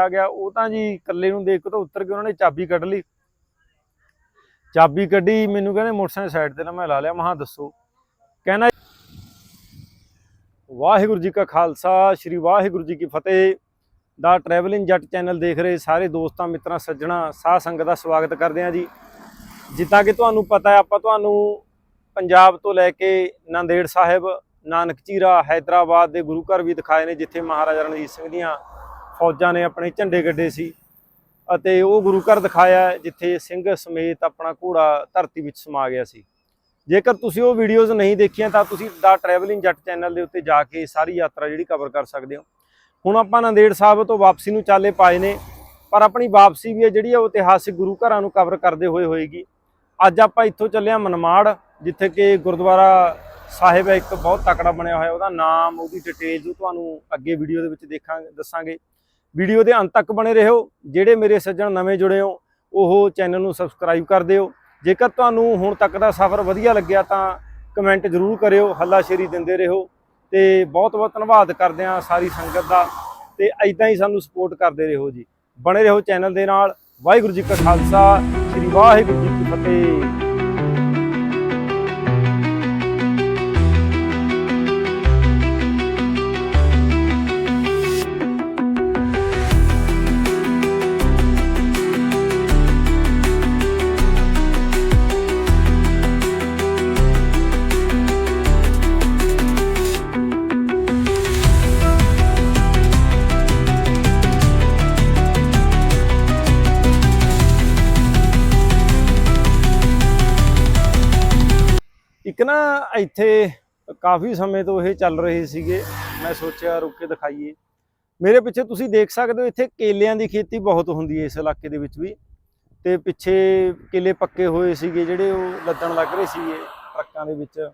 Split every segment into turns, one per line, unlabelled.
ਆ ਗਿਆ, ਉਹ ਤਾਂ ਜੀ ਇਕੱਲੇ ਨੂੰ ਦੇਖ ਕੇ ਤਾਂ ਉੱਤਰ ਕੇ ਉਹਨਾਂ ਨੇ ਚਾਬੀ ਕੱਢ ਲਈ। ਚਾਬੀ ਕੱਢੀ, ਮੈਨੂੰ ਕਹਿੰਦੇ ਮੋਟਰਸਾਈਕਲ ਸਾਈਡ ਤੇ ਨਾ ਮੈਂ ਲਾ ਲਿਆ ਮਹਾ ਦੱਸੋ। ਕਹਿੰਦਾ ਵਾਹਿਗੁਰੂ ਜੀ ਕਾ ਖਾਲਸਾ, ਸ੍ਰੀ ਵਾਹਿਗੁਰੂ ਜੀ ਕੀ ਫਤਿਹ। ਦਾ ਟਰੈਵਲਿੰਗ ਜੱਟ ਚੈਨਲ ਦੇਖ ਰਹੇ ਸਾਰੇ ਦੋਸਤਾਂ, ਮਿੱਤਰਾਂ, ਸੱਜਣਾ ਸਾਹ ਸੰਗਤ ਦਾ ਸਵਾਗਤ ਕਰਦੇ ਹਾਂ ਜੀ। ਜਿੱਦਾਂ ਕਿ ਤੁਹਾਨੂੰ ਪਤਾ ਹੈ, ਆਪਾਂ ਤੁਹਾਨੂੰ ਪੰਜਾਬ ਤੋਂ ਲੈ ਕੇ ਨਾਂਦੇੜ ਸਾਹਿਬ, ਨਾਨਕ ਚੀਰਾ ਹైదరాబాద్ ਦੇ ਗੁਰੂ ਘਰ ਵੀ ਦਿਖਾਏ ਨੇ, ਜਿੱਥੇ ਮਹਾਰਾਜਾ ਰਣਜੀਤ ਸਿੰਘ ਦੀਆਂ ਫੌਜਾਂ ਨੇ ਆਪਣੇ ਝੰਡੇ ਗੱਡੇ ਸੀ ਅਤੇ ਉਹ ਗੁਰੂ ਘਰ ਦਿਖਾਇਆ ਜਿੱਥੇ ਸਿੰਘ ਸਮੇਤ ਆਪਣਾ ਘੋੜਾ ਧਰਤੀ ਵਿੱਚ ਸਮਾ ਗਿਆ ਸੀ। ਜੇਕਰ ਤੁਸੀਂ ਉਹ ਵੀਡੀਓਜ਼ ਨਹੀਂ ਦੇਖੀਆਂ ਤਾਂ ਤੁਸੀਂ ਦਾ ਟਰੈਵਲਿੰਗ ਜੱਟ ਚੈਨਲ ਦੇ ਉੱਤੇ ਜਾ ਕੇ ਸਾਰੀ ਯਾਤਰਾ ਜਿਹੜੀ ਕਵਰ ਕਰ ਸਕਦੇ ਹੋ। ਹੁਣ ਆਪਾਂ ਨੰਦੇੜ ਸਾਹਿਬ ਤੋਂ ਵਾਪਸੀ ਨੂੰ ਚਾਲੇ ਪਾਏ ਨੇ, ਪਰ ਆਪਣੀ ਵਾਪਸੀ ਵੀ ਹੈ ਜਿਹੜੀ ਉਹ ਇਤਿਹਾਸਿਕ ਗੁਰੂ ਘਰਾਂ ਨੂੰ ਕਵਰ ਕਰਦੇ ਹੋਏ ਹੋਏਗੀ। ਅੱਜ ਆਪਾਂ ਇੱਥੋਂ ਚੱਲੇ ਹਾਂ ਮਨਮਾੜ, ਜਿੱਥੇ ਕਿ ਗੁਰਦੁਆਰਾ ਸਾਹਿਬ ਹੈ, ਇੱਕ ਬਹੁਤ ਤਕੜਾ ਬਣਿਆ ਹੋਇਆ, ਉਹਦਾ ਨਾਮ, ਉਹਦੀ ਡਿਟੇਲਸ ਉਹ ਤੁਹਾਨੂੰ ਅੱਗੇ ਵੀਡੀਓ ਦੇ ਵਿੱਚ ਦੇਖਾਂਗੇ, ਦੱਸਾਂਗੇ। ਵੀਡੀਓ ਦੇ ਅੰਤ ਤੱਕ ਬਣੇ ਰਹੋ। ਜਿਹੜੇ ਮੇਰੇ ਸੱਜਣ ਨਵੇਂ ਜੁੜੇ ਹੋ, ਉਹ ਚੈਨਲ ਨੂੰ ਸਬਸਕ੍ਰਾਈਬ ਕਰ ਦਿਓ। ਜੇਕਰ ਤੁਹਾਨੂੰ ਹੁਣ ਤੱਕ ਦਾ ਸਫ਼ਰ ਵਧੀਆ ਲੱਗਿਆ ਤਾਂ ਕਮੈਂਟ ਜ਼ਰੂਰ ਕਰਿਓ, ਹੱਲਾਸ਼ੇਰੀ ਦਿੰਦੇ ਰਹੋ। ਤੇ ਬਹੁਤ ਬਹੁਤ ਧੰਨਵਾਦ ਕਰਦੇ ਹਾਂ ਸਾਰੀ ਸੰਗਤ ਦਾ। ਤੇ ਐਦਾਂ ਹੀ ਸਾਨੂੰ ਸਪੋਰਟ ਕਰਦੇ ਰਹੋ ਜੀ। ਬਣੇ ਰਹੋ ਚੈਨਲ ਦੇ ਨਾਲ। ਵਾਹਿਗੁਰੂ ਜੀ ਕਾ ਖਾਲਸਾ, ਸ੍ਰੀ ਵਾਹਿਗੁਰੂ ਜੀ ਕੀ ਫਤਿਹ। ਇੱਥੇ ਕਾਫੀ ਸਮੇਂ ਤੋਂ ਇਹ ਚੱਲ ਰਹੇ ਸੀਗੇ। ਮੈਂ ਸੋਚਿਆ ਰੁਕ ਕੇ ਦਿਖਾਈਏ। ਮੇਰੇ ਪਿੱਛੇ ਤੁਸੀਂ ਦੇਖ ਸਕਦੇ ਹੋ, ਇੱਥੇ ਕੇਲਿਆਂ ਦੀ ਖੇਤੀ ਬਹੁਤ ਹੁੰਦੀ ਹੈ ਇਸ ਇਲਾਕੇ ਦੇ ਵਿੱਚ ਵੀ। ਤੇ ਪਿੱਛੇ ਕੇਲੇ ਪੱਕੇ ਹੋਏ ਸੀਗੇ, ਜਿਹੜੇ ਉਹ ਲੱਦਣ ਲੱਗ ਰਹੇ ਸੀਗੇ ਟਰੱਕਾਂ ਦੇ ਵਿੱਚ।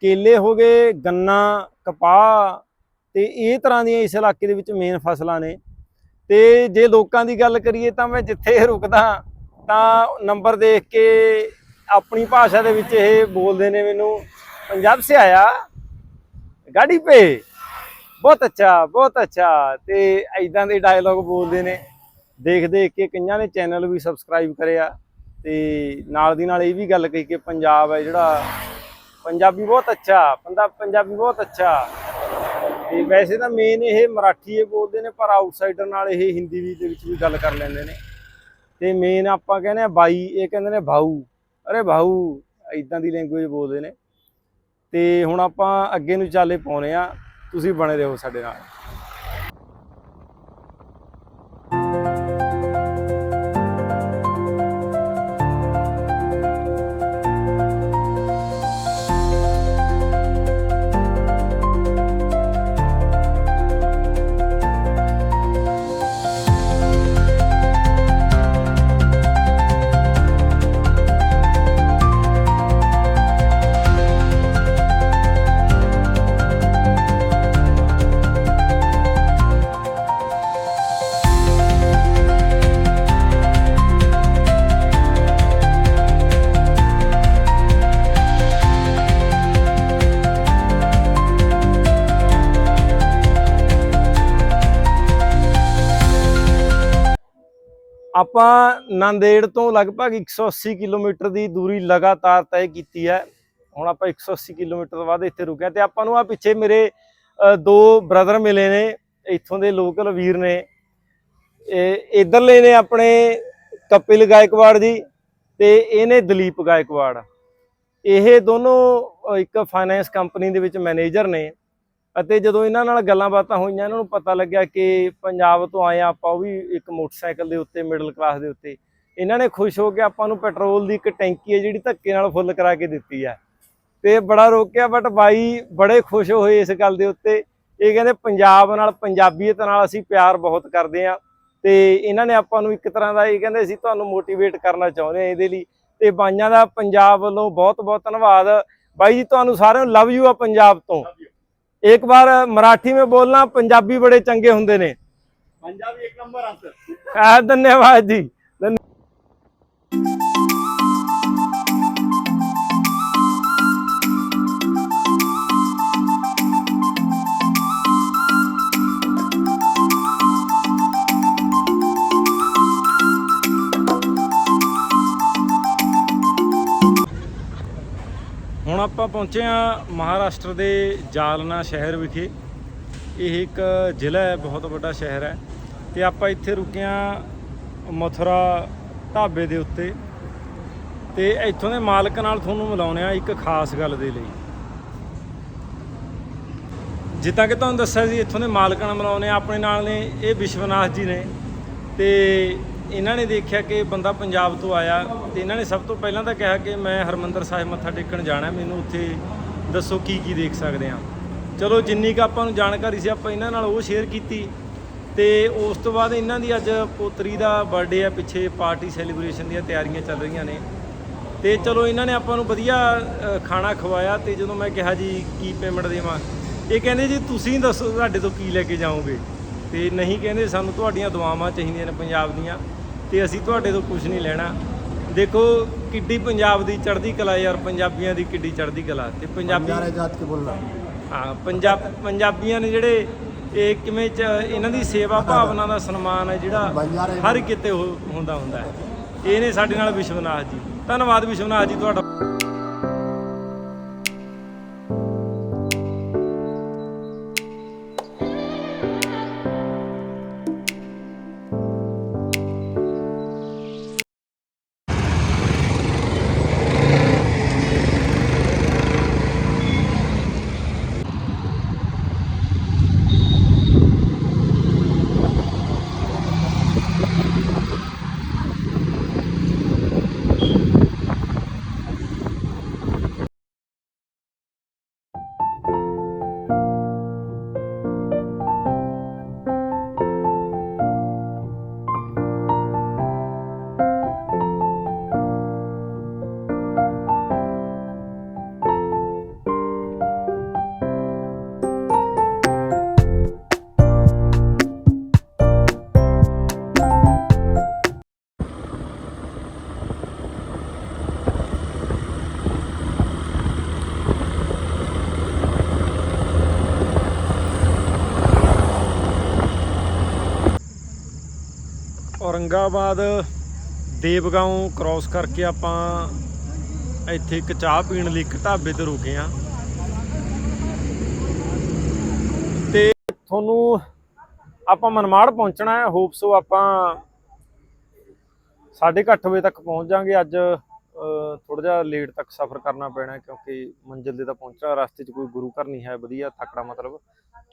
ਕੇਲੇ ਹੋ ਗਏ, ਗੰਨਾ, ਕਪਾਹ ਤੇ ਇਹ ਤਰ੍ਹਾਂ ਦੀਆਂ ਇਸ ਇਲਾਕੇ ਦੇ ਵਿੱਚ ਮੇਨ ਫਸਲਾਂ ਨੇ। ਤੇ ਜੇ ਲੋਕਾਂ ਦੀ ਗੱਲ ਕਰੀਏ ਤਾਂ ਮੈਂ ਜਿੱਥੇ ਰੁਕਦਾ ਤਾਂ ਨੰਬਰ ਦੇਖ ਕੇ ਆਪਣੀ ਭਾਸ਼ਾ ਦੇ ਵਿੱਚ ਇਹ ਬੋਲਦੇ ਨੇ ਮੈਨੂੰ। ਪੰਜਾਬ ਸੇ ਆਇਆ। ਗਾੜੀ ਪੇ। ਬਹੁਤ ਅੱਛਾ ਬਹੁਤ ਅੱਛਾ। ਤੇ ਐਦਾਂ ਦੇ ਡਾਇਲੌਗ ਬੋਲਦੇ ਨੇ। ਦੇਖ ਦੇਖ ਕੇ ਕਈਆਂ ਨੇ ਚੈਨਲ ਵੀ ਸਬਸਕ੍ਰਾਈਬ ਕਰਿਆ। ਤੇ ਨਾਲ ਦੀ ਨਾਲ ਇਹ ਵੀ ਗੱਲ ਕਹੀ ਕਿ ਪੰਜਾਬ ਹੈ ਜਿਹੜਾ, ਪੰਜਾਬੀ ਬਹੁਤ ਅੱਛਾ ਪੰਜਾਬ ਪੰਜਾਬੀ ਬਹੁਤ ਅੱਛਾ। ਤੇ ਵੈਸੇ ਤਾਂ ਮੇਨ ਇਹ ਮਰਾਠੀ ਇਹ ਬੋਲਦੇ ਨੇ, ਪਰ ਆਊਟਸਾਈਡਰ ਨਾਲ ਇਹ ਹਿੰਦੀ ਵੀ ਦੇ ਵਿੱਚ ਵੀ ਗੱਲ ਕਰ ਲੈਂਦੇ ਨੇ। ਤੇ ਮੇਨ ਆਪਾਂ ਕਹਿੰਦੇ ਆ ਬਾਈ, ਇਹ ਕਹਿੰਦੇ ਨੇ ਭਾਊ ਅਰੇ ਬਾਹੂ ਇਦਾਂ ਦੀ ਲੈਂਗੁਏਜ ਬੋਲਦੇ ਨੇ। ਤੇ ਹੁਣ ਆਪਾਂ ਅੱਗੇ ਨੂੰ ਚਾਲੇ ਪਾਉਨੇ ਆ ਤੁਸੀਂ ਬਣੇ ਰਹੋ ਸਾਡੇ ਨਾਲ। ਆਪਾਂ ਨਾਂਦੇੜ ਤੋਂ ਲਗਭਗ 180 ਕਿਲੋਮੀਟਰ ਦੀ ਦੂਰੀ ਲਗਾਤਾਰ ਤੈਅ ਕੀਤੀ ਹੈ। ਹੁਣ ਆਪਾਂ 180 ਕਿਲੋਮੀਟਰ ਤੋਂ ਬਾਅਦ ਇੱਥੇ ਰੁਕਿਆ ਹਾਂ ਤੇ ਆਪਾਂ ਨੂੰ ਆ ਪਿੱਛੇ ਮੇਰੇ ਦੋ ਬ੍ਰਦਰ ਮਿਲੇ ਨੇ, ਇੱਥੋਂ ਦੇ ਲੋਕਲ ਵੀਰ ਨੇ। ਇਹ ਇਧਰਲੇ ਨੇ ਆਪਣੇ ਕਪਿਲ ਗਾਇਕਵਾੜ ਜੀ ਤੇ ਇਹਨੇ ਦਲੀਪ ਗਾਇਕਵਾੜ। ਇਹ ਦੋਨੋਂ ਇੱਕ ਫਾਈਨੈਂਸ ਕੰਪਨੀ ਦੇ ਵਿੱਚ ਮੈਨੇਜਰ ਨੇ। ਅਤੇ ਜਦੋਂ ਇਹਨਾਂ ਨਾਲ ਗੱਲਾਂ ਬਾਤਾਂ ਹੋਈਆਂ, ਇਹਨਾਂ ਨੂੰ ਪਤਾ ਲੱਗਿਆ ਕਿ ਪੰਜਾਬ ਤੋਂ ਆਏ ਆ ਆਪਾਂ, ਉਹ ਵੀ ਇੱਕ ਮੋਟਰਸਾਈਕਲ ਦੇ ਉੱਤੇ ਮਿਡਲ ਕਲਾਸ ਦੇ ਉੱਤੇ। ਇਹਨਾਂ ਨੇ ਖੁਸ਼ ਹੋ ਕੇ ਆਪਾਂ ਨੂੰ ਪੈਟਰੋਲ ਦੀ ਇੱਕ ਟੈਂਕੀ ਹੈ, ਜਿਹੜੀ ਧੱਕੇ ਨਾਲ ਫੁੱਲ ਕਰਾ ਕੇ ਦਿੱਤੀ ਹੈ। ਤੇ ਬੜਾ ਰੋਕਿਆ ਬਟ ਬਾਈ ਬੜੇ ਖੁਸ਼ ਹੋਏ ਇਸ ਗੱਲ ਦੇ ਉੱਤੇ। ਇਹ ਕਹਿੰਦੇ ਪੰਜਾਬ ਨਾਲ, ਪੰਜਾਬੀਅਤ ਨਾਲ ਅਸੀਂ ਪਿਆਰ ਬਹੁਤ ਕਰਦੇ ਆ ਤੇ ਇਹਨਾਂ ਨੇ ਆਪਾਂ ਨੂੰ ਇੱਕ ਤਰ੍ਹਾਂ ਦਾ ਇਹ ਕਹਿੰਦੇ ਅਸੀਂ ਤੁਹਾਨੂੰ ਮੋਟੀਵੇਟ ਕਰਨਾ ਚਾਹੁੰਦੇ ਆ ਇਹਦੇ ਲਈ। ਤੇ ਬਾਈਆਂ ਦਾ ਪੰਜਾਬ ਵੱਲੋਂ ਬਹੁਤ ਬਹੁਤ ਧੰਨਵਾਦ। ਬਾਈ ਜੀ, ਤੁਹਾਨੂੰ ਸਾਰਿਆਂ ਨੂੰ ਲਵ ਯੂ ਆ ਪੰਜਾਬ ਤੋਂ। एक बार मराठी में बोलना पंजाबी बड़े चंगे होंगे ने
पंजाबी एक नंबर आंसर
धन्यवाद जी ਹੁਣ ਆਪਾਂ ਪਹੁੰਚੇ ਆ ਮਹਾਰਾਸ਼ਟਰ ਦੇ ਜਾਲਨਾ ਸ਼ਹਿਰ ਵਿਖੇ। ਇਹ ਇੱਕ ਜ਼ਿਲ੍ਹਾ ਹੈ, ਬਹੁਤ ਵੱਡਾ ਸ਼ਹਿਰ ਹੈ। ਤੇ ਆਪਾਂ ਇੱਥੇ ਰੁਕੇ ਆ ਮਥੁਰਾ ਢਾਬੇ ਦੇ ਉੱਤੇ। ਤੇ ਇੱਥੋਂ ਦੇ ਮਾਲਕ ਨਾਲ ਤੁਹਾਨੂੰ ਮਿਲਾਉਂਦੇ ਆ ਇੱਕ ਖਾਸ ਗੱਲ ਦੇ ਲਈ। ਜਿੱਦਾਂ ਕਿ ਤੁਹਾਨੂੰ ਦੱਸਿਆ ਸੀ, ਇੱਥੋਂ ਦੇ ਮਾਲਕ ਨਾਲ ਮਿਲਾਉਂਦੇ ਆ ਆਪਣੇ ਨਾਲ ਨੇ, ਇਹ ਵਿਸ਼ਵਨਾਥ ਜੀ ਨੇ। ਤੇ ਇਹਨਾਂ ਨੇ ਦੇਖਿਆ ਕਿ ਬੰਦਾ ਪੰਜਾਬ ਤੋਂ ਆਇਆ ਤੇ ਇਹਨਾਂ ਨੇ ਸਭ ਤੋਂ ਪਹਿਲਾਂ ਤਾਂ ਕਿਹਾ ਕਿ ਮੈਂ ਹਰਮੰਦਰ ਸਾਹਿਬ ਮੱਥਾ ਟੇਕਣ ਜਾਣਾ ਮੈਨੂੰ ਉੱਥੇ ਦੱਸੋ ਕੀ ਕੀ ਦੇਖ ਸਕਦੇ ਆ ਚਲੋ ਜਿੰਨੀ ਕੁ ਆਪਾਂ ਨੂੰ ਜਾਣਕਾਰੀ ਸੀ, ਆਪਾਂ ਇਹਨਾਂ ਨਾਲ ਉਹ ਸ਼ੇਅਰ ਕੀਤੀ ਤੇ ਉਸ ਤੋਂ ਬਾਅਦ ਇਹਨਾਂ ਦੀ ਅੱਜ ਪੋਤਰੀ ਦਾ ਬਰਥਡੇ ਆ ਪਿੱਛੇ ਪਾਰਟੀ ਸੈਲੀਬ੍ਰੇਸ਼ਨ ਦੀਆਂ ਤਿਆਰੀਆਂ ਚੱਲ ਰਹੀਆਂ ਨੇ। ਤੇ ਚਲੋ ਇਹਨਾਂ ਨੇ ਆਪਾਂ ਨੂੰ ਵਧੀਆ ਖਾਣਾ ਖਵਾਇਆ ਤੇ ਜਦੋਂ ਮੈਂ ਕਿਹਾ ਜੀ ਕੀ ਪੇਮੈਂਟ ਦੇਵਾਂ, ਇਹ ਕਹਿੰਦੇ ਜੀ ਤੁਸੀਂ ਦੱਸੋ ਤੁਹਾਡੇ ਤੋਂ ਕੀ ਲੈ ਕੇ ਜਾਓਗੇ? ਤੇ ਨਹੀਂ ਕਹਿੰਦੇ ਸਾਨੂੰ ਤੁਹਾਡੀਆਂ ਦੁਆਵਾਂ ਚਾਹੀਦੀਆਂ ਨੇ ਪੰਜਾਬ ਦੀਆਂ ਤੇ ਅਸੀਂ ਤੁਹਾਡੇ ਤੋਂ ਕੁਝ ਨਹੀਂ ਲੈਣਾ। ਦੇਖੋ ਕਿੱਡੀ ਪੰਜਾਬ ਦੀ ਚੜ੍ਹਦੀ ਕਲਾ ਯਾਰ ਪੰਜਾਬੀਆਂ ਦੀ ਕਿੱਡੀ ਚੜ੍ਹਦੀ ਕਲਾ ਤੇ ਪੰਜਾਬੀ
ਯਾਰ ਜਾਤ ਕੇ ਬੋਲਣਾ।
ਹਾਂ ਪੰਜਾਬ ਪੰਜਾਬੀਆਂ ਨੇ ਜਿਹੜੇ ਇਹ ਕਿਵੇਂ ਚ ਇਹਨਾਂ ਦੀ ਸੇਵਾ ਭਾਵਨਾ ਦਾ ਸਨਮਾਨ ਹੈ ਜਿਹੜਾ ਹਰ ਕਿਤੇ ਹੁੰਦਾ ਹੁੰਦਾ ਹੈ। ਇਹਨੇ ਸਾਡੇ ਨਾਲ ਵਿਸ਼ਵਨਾਥ ਜੀ। ਧੰਨਵਾਦ ਵਿਸ਼ਵਨਾਥ ਜੀ ਤੁਹਾਡਾ। ਔਰੰਗਾਬਾਦ ਦੇਵਗਾਉਂ ਕ੍ਰਾਸ ਕਰਕੇ ਆਪਾਂ ਇੱਥੇ ਇੱਕ ਚਾਹ ਪੀਣ ਲਈ ਇੱਕ ਢਾਬੇ ਤੇ ਰੁਕੇ ਆ ਤੇ ਤੁਹਾਨੂੰ ਆਪਾਂ ਮਨਮਾੜ ਪਹੁੰਚਣਾ ਹੈ। ਹੋਪ ਸੋ ਆਪਾਂ 8:30 ਵਜੇ ਤੱਕ ਪਹੁੰਚ ਜਾਾਂਗੇ ਅੱਜ ਥੋੜਾ ਜਿਹਾ ਲੇਟ ਤੱਕ ਸਫ਼ਰ ਕਰਨਾ ਪੈਣਾ ਕਿਉਂਕਿ ਮੰਜ਼ਿਲ ਦੇ ਤਾਂ ਪਹੁੰਚਣਾ, ਰਸਤੇ 'ਚ ਕੋਈ ਗੁਰੂ ਘਰ ਨਹੀਂ ਹੈ। ਵਧੀਆ, ਥੱਕੜਾ ਮਤਲਬ।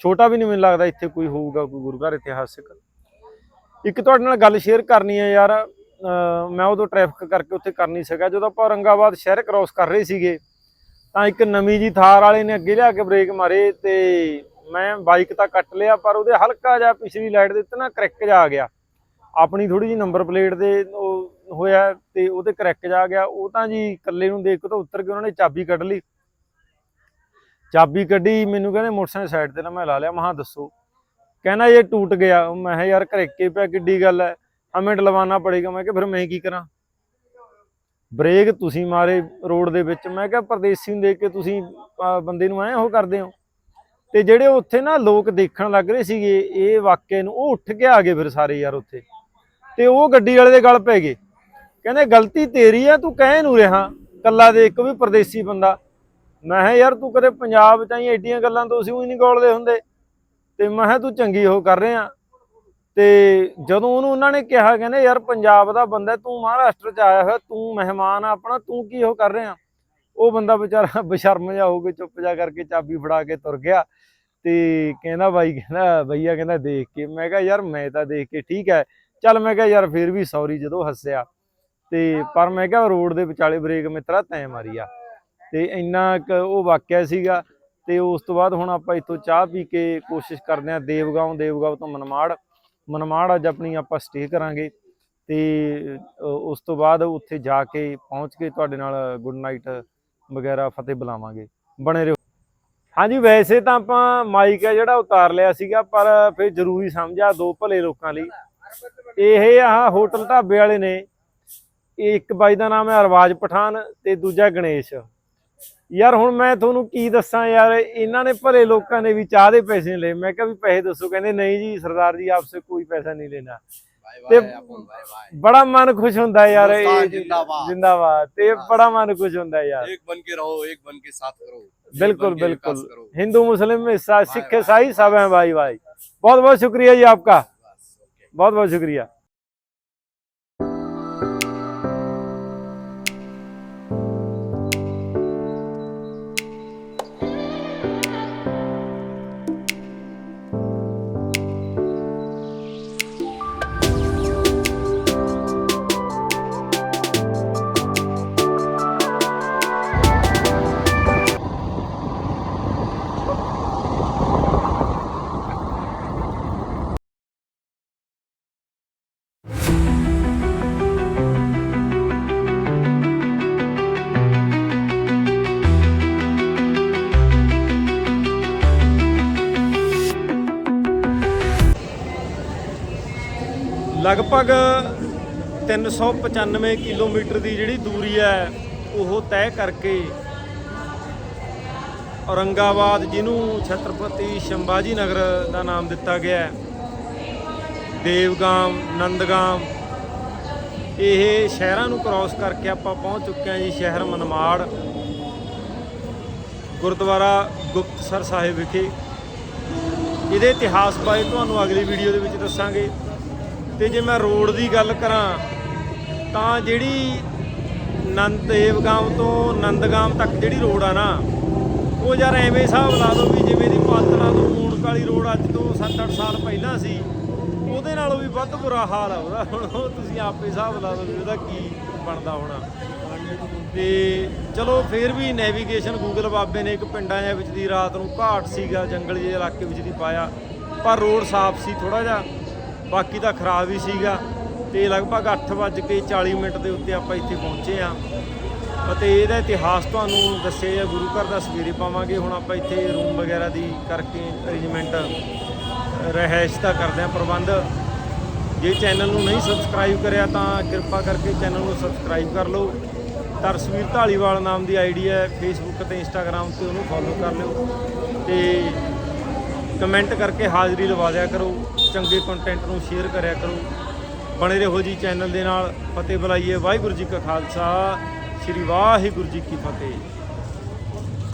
ਛੋਟਾ ਵੀ ਨਹੀਂ ਮੈਨੂੰ ਲੱਗਦਾ ਇੱਥੇ ਕੋਈ ਹੋਊਗਾ ਕੋਈ ਗੁਰੂ ਘਰ ਇਤਿਹਾਸਿਕ। ਇੱਕ ਤੁਹਾਡੇ ਨਾਲ ਗੱਲ ਸ਼ੇਅਰ ਕਰਨੀ ਹੈ ਯਾਰ ਮੈਂ ਉਦੋਂ ਟ੍ਰੈਫਿਕ ਕਰਕੇ ਉੱਥੇ ਕਰ ਨਹੀਂ ਸਕਿਆ। ਜਦੋਂ ਆਪਾਂ ਔਰੰਗਾਬਾਦ ਸ਼ਹਿਰ ਕ੍ਰਾਸ ਕਰ ਰਹੇ ਸੀਗੇ, ਤਾਂ ਇੱਕ ਨਵੀਂ ਜੀ ਥਾਰ ਵਾਲੇ ਨੇ ਅੱਗੇ ਲਿਆ ਕੇ ਬ੍ਰੇਕ ਮਾਰੇ ਤੇ ਮੈਂ ਬਾਈਕ ਤਾਂ ਕੱਟ ਲਿਆ, ਪਰ ਉਹਦੇ ਹਲਕਾ ਜਿਹਾ ਪਿਛਲੀ ਲਾਈਟ ਦੇ ਉੱਤੇ ਨਾ ਕਰੈਕ ਜਾ ਆ ਗਿਆ। ਆਪਣੀ ਥੋੜੀ ਜੀ ਨੰਬਰ ਪਲੇਟ ਦੇ ਉਹ ਹੋਇਆ ਤੇ ਉਹਦੇ ਕ੍ਰੈਕ ਜਾ ਗਿਆ। ਉਹ ਤਾਂ ਜੀ ਇਕੱਲੇ ਨੂੰ ਦੇਖ ਕੇ ਤਾਂ ਉੱਤਰ ਕੇ ਉਹਨਾਂ ਨੇ ਚਾਬੀ ਕੱਢ ਲਈ। ਚਾਬੀ ਕੱਢੀ, ਮੈਨੂੰ ਕਹਿੰਦੇ ਮੋਟਰਸਾਈਕਲ ਸਾਈਡ ਤੇ ਨਾ ਮੈਂ ਲਾ ਲਿਆ। ਮਹਾ ਦੱਸੋ। ਕਹਿੰਦਾ ਇਹ ਟੂਟ ਗਿਆ। ਮੈਂ ਕਿਹਾ, ਯਾਰ ਘਰੇਕੇ ਪਿਆ, ਕਿੱਡੀ ਗੱਲ ਹੈ। ਹਮੇ ਲਵਾਉਣਾ ਪੜੇਗਾ। ਮੈਂ ਕਿਹਾ, ਫਿਰ ਮੈਂ ਕੀ ਕਰਾਂ? ਬ੍ਰੇਕ ਤੁਸੀਂ ਮਾਰੇ ਰੋਡ ਦੇ ਵਿੱਚ। ਮੈਂ ਕਿਹਾ, ਪਰਦੇਸੀ ਨੂੰ ਦੇਖ ਕੇ ਤੁਸੀਂ ਬੰਦੇ ਨੂੰ ਐ ਉਹ ਕਰਦੇ ਹੋ। ਤੇ ਜਿਹੜੇ ਉੱਥੇ ਨਾ ਲੋਕ ਦੇਖਣ ਲੱਗ ਰਹੇ ਸੀਗੇ, ਇਹ ਵਾਕਿਆ ਨੂੰ ਉਹ ਉੱਠ ਕੇ ਆ ਗਏ ਫਿਰ ਸਾਰੇ ਯਾਰ ਉੱਥੇ। ਤੇ ਉਹ ਗੱਡੀ ਵਾਲੇ ਦੇ ਗਲ ਪੈ ਗਏ। ਕਹਿੰਦੇ, ਗਲਤੀ ਤੇਰੀ ਆ, ਤੂੰ ਕਹਿ ਨੂੰ ਰਿਹਾ। ਕੱਲਾ ਦੇ ਇੱਕ ਵੀ ਪਰਦੇਸੀ ਬੰਦਾ। ਮੈਂ ਕਿਹਾ, ਯਾਰ ਤੂੰ ਕਦੇ ਪੰਜਾਬ ਚ ਆਈ, ਐਡੀਆਂ ਗੱਲਾਂ ਤੋਂ ਅਸੀਂ ਹੀ ਨਹੀਂ ਗੋਲਦੇ ਹੁੰਦੇ। ਤੇ ਮੈਂ ਕਿਹਾ ਤੂੰ ਚੰਗੀ ਉਹ ਕਰ ਰਿਹਾ। ਤੇ ਜਦੋਂ ਉਹਨੂੰ ਉਹਨਾਂ ਨੇ ਕਿਹਾ, ਕਹਿੰਦੇ, ਯਾਰ, ਪੰਜਾਬ ਦਾ ਬੰਦਾ ਤੂੰ ਮਹਾਰਾਸ਼ਟਰ ਚ ਆਇਆ ਹੋਇਆ, ਤੂੰ ਮਹਿਮਾਨ ਆ ਆਪਣਾ, ਤੂੰ ਕੀ ਉਹ ਕਰ ਰਿਹਾ? ਉਹ ਬੰਦਾ ਵਿਚਾਰਾ ਬਸ਼ਰਮ ਜਾ ਹੋ ਕੇ ਚੁੱਪ ਜਾ ਕਰਕੇ ਚਾਬੀ ਫੜਾ ਕੇ ਤੁਰ ਗਿਆ। ਤੇ ਕਹਿੰਦਾ ਬਾਈ, ਕਹਿੰਦਾ, ਭਈਆ, ਕਹਿੰਦਾ, ਦੇਖ ਕੇ। ਮੈਂ ਕਿਹਾ, ਯਾਰ, ਮੈਂ ਤਾਂ ਦੇਖ ਕੇ ਠੀਕ ਹੈ। ਚੱਲ, ਮੈਂ ਕਿਹਾ, ਯਾਰ, ਫੇਰ ਵੀ ਸੌਰੀ ਜਦੋਂ ਹੱਸਿਆ। ਤੇ ਪਰ ਮੈਂ ਕਿਹਾ, ਰੋਡ ਦੇ ਵਿਚਾਲੇ ਬ੍ਰੇਕ ਮਿੱਤਰਾ ਤੈਂ ਮਾਰੀ ਆ। ਤੇ ਇੰਨਾ ਕੁ ਉਹ ਵਾਕਿਆ ਸੀਗਾ। ਤੇ ਉਸ ਤੋਂ ਬਾਅਦ ਹੁਣ ਆਪਾਂ ਇੱਥੋਂ ਚਾਹ ਪੀ ਕੇ ਕੋਸ਼ਿਸ਼ ਕਰਦੇ ਹਾਂ ਦੇਵਗਾਉਂ ਦੇਵਗਾਉਂ ਤੋਂ ਮਨਮਾੜ। ਮਨਮਾੜ ਅੱਜ ਆਪਣੀ ਆਪਾਂ ਸਟੇ ਕਰਾਂਗੇ ਤੇ ਉਸ ਤੋਂ ਬਾਅਦ ਉੱਥੇ ਜਾ ਕੇ ਪਹੁੰਚ ਕੇ ਤੁਹਾਡੇ ਨਾਲ ਗੁੱਡ ਨਾਈਟ ਵਗੈਰਾ ਫਤਿਹ ਬੁਲਾਵਾਂਗੇ। ਬਣੇ ਰਹੋ। ਹਾਂਜੀ, ਵੈਸੇ ਤਾਂ ਆਪਾਂ ਮਾਈਕ ਹੈ ਜਿਹੜਾ ਉਤਾਰ ਲਿਆ ਸੀਗਾ, ਪਰ ਫਿਰ ਜ਼ਰੂਰੀ ਸਮਝਿਆ ਦੋ ਭਲੇ ਲੋਕਾਂ ਲਈ। ਇਹ ਆਹ ਹੋਟਲ ਢਾਬੇ ਵਾਲੇ ਨੇ। ਇਹ ਇੱਕ ਬਾਈ ਦਾ ਨਾਮ ਹੈ ਅਰਵਾਜ ਪਠਾਨ ਤੇ ਦੂਜਾ ਗਣੇਸ਼। ਯਾਰ ਹੁਣ ਮੈਂ ਤੁਹਾਨੂੰ ਕੀ ਦੱਸਾਂ ਯਾਰ ਇਹਨਾਂ ਨੇ ਭਲੇ ਲੋਕਾਂ ਨੇ ਵੀ ਚਾਹ ਦੇ ਪੈਸੇ ਨਹੀਂ ਲਏ ਮੈਂ ਕਿਹਾ ਵੀ ਪੈਸੇ ਦੱਸੋ ਕਹਿੰਦੇ ਨਹੀਂ ਜੀ ਸਰਦਾਰ ਜੀ ਆਪਸੇ ਕੋਈ ਪੈਸਾ ਨਹੀਂ ਲੈਣਾ
भाई
ਤੇ
भाई अपन भाई भाई
ਬੜਾ ਮਨ ਖੁਸ਼ ਹੁੰਦਾ ਯਾਰ ਇਹ
ਹਿੰਦੁਸਤਾਨ
ਚੀਜ਼-
ਜ਼ਿੰਦਾਬਾਦ।
ਜ਼ਿੰਦਾਬਾਦ ਤੇ ਬੜਾ ਮਨ ਖੁਸ਼ ਹੁੰਦਾ ਯਾਰ
एक बन के रहो एक बन के साथ करो एक
बिल्कुल
बन के
बिल्कुल
विकास करो।
हिंदू मुस्लिम में सा- सिख
भाई,
ईसाई सब हैं भाई भाई बहुत बहुत शुक्रिया जी आपका
बस, okay.
बहुत बहुत शुक्रिया ਲਗਭਗ 395 ਕਿਲੋਮੀਟਰ ਦੀ ਜਿਹੜੀ ਦੂਰੀ ਹੈ, ਉਹ ਤੈਅ ਕਰਕੇ ਔਰੰਗਾਬਾਦ ਜਿਹਨੂੰ ਛਤਰਪਤੀ ਸ਼ੰਭਾਜੀ ਨਗਰ ਦਾ ਨਾਮ ਦਿੱਤਾ ਗਿਆ ਹੈ। ਦੇਵਗਾਮ, ਨੰਦਗਾਮ, ਇਹ ਸ਼ਹਿਰਾਂ ਨੂੰ ਕ੍ਰਾਸ ਕਰਕੇ ਆਪਾਂ ਪਹੁੰਚ ਚੁੱਕੇ ਹਾਂ ਜੀ ਸ਼ਹਿਰ ਮਨਮਾੜ, ਗੁਰਦੁਆਰਾ ਗੁਪਤਸਰ ਸਾਹਿਬ ਵਿਖੇ। ਇਹਦੇ ਇਤਿਹਾਸ ਬਾਰੇ ਤੁਹਾਨੂੰ ਅਗਲੀ ਵੀਡੀਓ ਦੇ ਵਿੱਚ ਦੱਸਾਂਗੇ। ਤੇ ਜੇ ਮੈਂ ਰੋਡ ਦੀ ਗੱਲ ਕਰਾਂ, ਤਾਂ ਜਿਹੜੀ ਨੰਦ ਦੇਵਗਾਮ ਤੋਂ ਨੰਦਗਾਮ ਤੱਕ ਜਿਹੜੀ ਰੋਡ ਆ ਨਾ, ਉਹ ਯਾਰ ਐਵੇਂ ਹਿਸਾਬ ਲਾ ਲਓ ਵੀ ਜਿਵੇਂ ਦੀ ਪਾਤਲਾ ਤੋਂ ਮੂਣਕ ਵਾਲੀ ਰੋਡ ਅੱਜ ਤੋਂ 7-8 ਸਾਲ ਪਹਿਲਾਂ ਸੀ, ਉਹਦੇ ਨਾਲੋਂ ਵੀ ਵੱਧ ਬੁਰਾ ਹਾਲ ਆ ਉਹਦਾ। ਹੁਣ ਉਹ ਤੁਸੀਂ ਆਪੇ ਹਿਸਾਬ ਲਾ ਲਓ ਵੀ ਉਹਦਾ ਕੀ ਬਣਦਾ ਹੋਣਾ। ਤੇ ਚਲੋ ਫਿਰ ਵੀ ਨੈਵੀਗੇਸ਼ਨ ਗੂਗਲ ਬਾਬੇ ਨੇ ਇੱਕ ਪਿੰਡਾਂ ਦੇ ਵਿੱਚ ਦੀ ਰਾਤ ਨੂੰ ਘਾਟ ਸੀਗਾ, ਜੰਗਲੀ ਇਲਾਕੇ ਵਿੱਚ ਦੀ ਪਾਇਆ, ਪਰ ਰੋਡ ਸਾਫ਼ ਸੀ ਥੋੜਾ ਜਿਹਾ। ਬਾਕੀ ਤਾਂ ਖਰਾਬ ਹੀ ਸੀਗਾ ਤੇ ਲਗਭਗ 8:40 ਮਿੰਟ ਦੇ ਉੱਤੇ ਆਪਾਂ ਇੱਥੇ ਪਹੁੰਚੇ ਆ ਅਤੇ ਇਹਦਾ ਇਤਿਹਾਸ ਤੁਹਾਨੂੰ ਦੱਸਿਆ ਜਾਂ ਗੁਰੂ ਘਰ ਦਾ ਸਵੇਰੇ ਪਾਵਾਂਗੇ। ਹੁਣ ਆਪਾਂ ਇੱਥੇ ਰੂਮ ਵਗੈਰਾ ਦੀ ਕਰਕੇ ਅਰੇਂਜਮੈਂਟ ਰਹਿائش ਦਾ ਕਰਦੇ ਆ ਪ੍ਰਬੰਧ। ਜੇ ਚੈਨਲ ਨੂੰ ਨਹੀਂ ਸਬਸਕ੍ਰਾਈਬ ਕਰਿਆ ਤਾਂ ਕਿਰਪਾ ਕਰਕੇ ਚੈਨਲ ਨੂੰ ਸਬਸਕ੍ਰਾਈਬ ਕਰ ਲਓ। ਤਰਸਵੀਰ ਢਾਲੀਵਾਲ ਨਾਮ ਦੀ ਆਈਡੀ ਹੈ। ਫੇਸਬੁੱਕ ਤੇ ਇੰਸਟਾਗ੍ਰam ਤੇ ਉਹਨੂੰ ਫੋਲੋ ਕਰ ਲਿਓ। ਤੇ ਕਮੈਂਟ ਕਰਕੇ ਹਾਜ਼ਰੀ ਲਵਾ ਦਿਆ ਕਰੋ, ਚੰਗੇ ਕੰਟੈਂਟ ਨੂੰ ਸ਼ੇਅਰ ਕਰਿਆ ਕਰੋ। ਬਣੇ ਰਹੋ ਜੀ ਚੈਨਲ ਦੇ ਨਾਲ, ਫਤਿਹ ਬੁਲਾਈਏ। ਵਾਹਿਗੁਰੂ ਜੀ ਕਾ ਖਾਲਸਾ, ਸ੍ਰੀ ਵਾਹਿਗੁਰੂ ਜੀ ਕੀ ਫਤਿਹ।